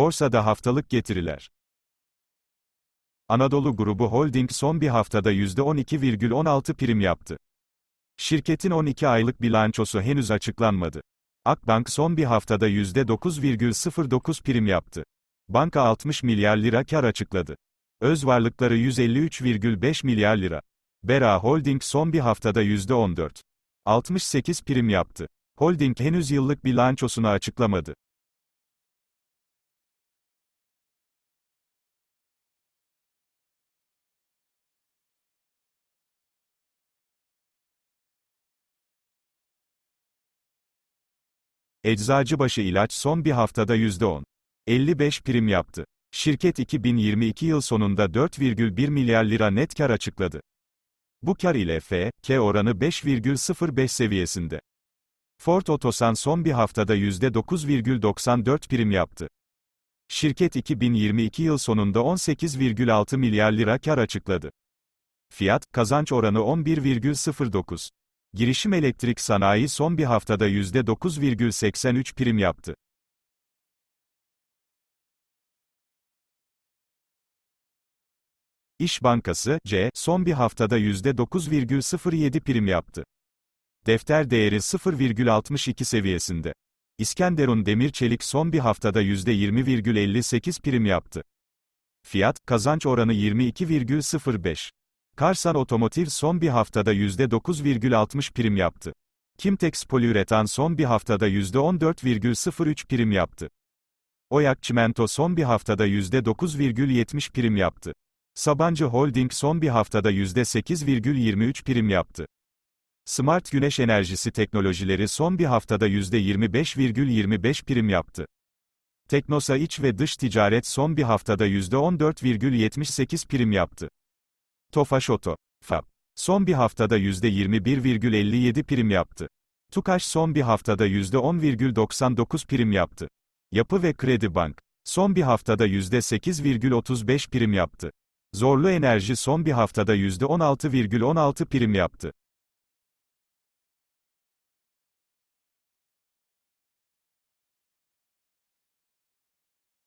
Borsada haftalık getiriler. Anadolu Grubu Holding son bir haftada %12,16 prim yaptı. Şirketin 12 aylık bilançosu henüz açıklanmadı. Akbank son bir haftada %9,09 prim yaptı. Banka 60 milyar lira kar açıkladı. Öz varlıkları 153,5 milyar lira. Bera Holding son bir haftada %14. 68 prim yaptı. Holding henüz yıllık bilançosunu açıklamadı. Eczacıbaşı İlaç son bir haftada %10. 55 prim yaptı. Şirket 2022 yıl sonunda 4,1 milyar lira net kar açıkladı. Bu kar ile F.K. oranı 5,05 seviyesinde. Ford Otosan son bir haftada %9,94 prim yaptı. Şirket 2022 yıl sonunda 18,6 milyar lira kar açıkladı. Fiyat, kazanç oranı 11,09. Girişim Elektrik Sanayi son bir haftada %9,83 prim yaptı. İş Bankası, C, son bir haftada %9,07 prim yaptı. Defter değeri 0,62 seviyesinde. İskenderun Demir Çelik son bir haftada %20,58 prim yaptı. Fiyat, kazanç oranı 22,05. Karsan Otomotiv son bir haftada %9,60 prim yaptı. Kimtex Poliüretan son bir haftada %14,03 prim yaptı. Oyak Çimento son bir haftada %9,70 prim yaptı. Sabancı Holding son bir haftada %8,23 prim yaptı. Smart Güneş Enerjisi Teknolojileri son bir haftada %25,25 prim yaptı. Teknosa İç ve Dış Ticaret son bir haftada %14,78 prim yaptı. Tofaş Oto, FAB, son bir haftada %21,57 prim yaptı. Tukaş son bir haftada %10,99 prim yaptı. Yapı ve Kredi Bank, son bir haftada %8,35 prim yaptı. Zorlu Enerji son bir haftada %16,16 prim yaptı.